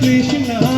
Krishna.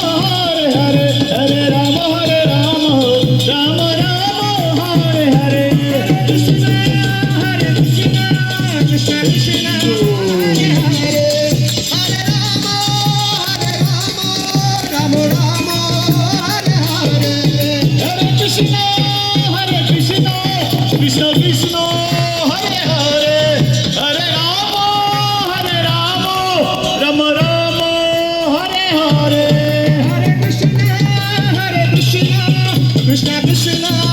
oh. Krishna Krishna.